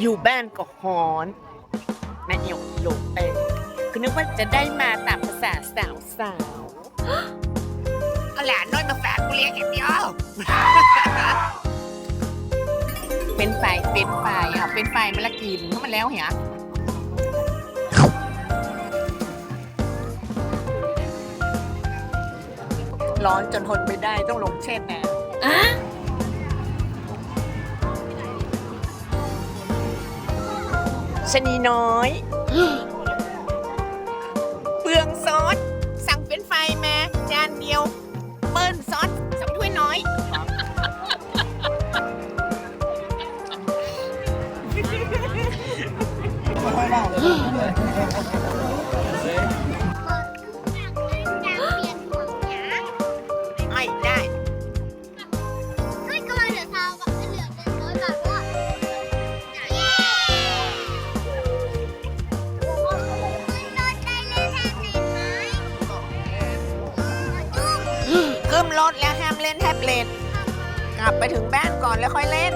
อยู่บ้านก็ฮอนแม่เอียวโลกเองคือนึกว่าจะได้มาตามภาษาสาวสาวเอาหลานน้อยมาฝากกูเลี้ยงอย่างเดียวๆเป็นไฟเป็นไฟเอาเป็นไฟมาละกินเพราะมันแล้วเหรอร้อนจนทนไม่ได้ต้องลงเช่นน้ำ ชะนีน้อย เปลืองซอส สั่งเป็นไฟมาจานเดียว เปิ้ลซอสสองถ้วยน้อย ไม่ได้ขึ้ นรถแล้วห้ามเล่นแท็บเล็ตกลับไปถึงบ้านก่อนแล้วค่อยเล่น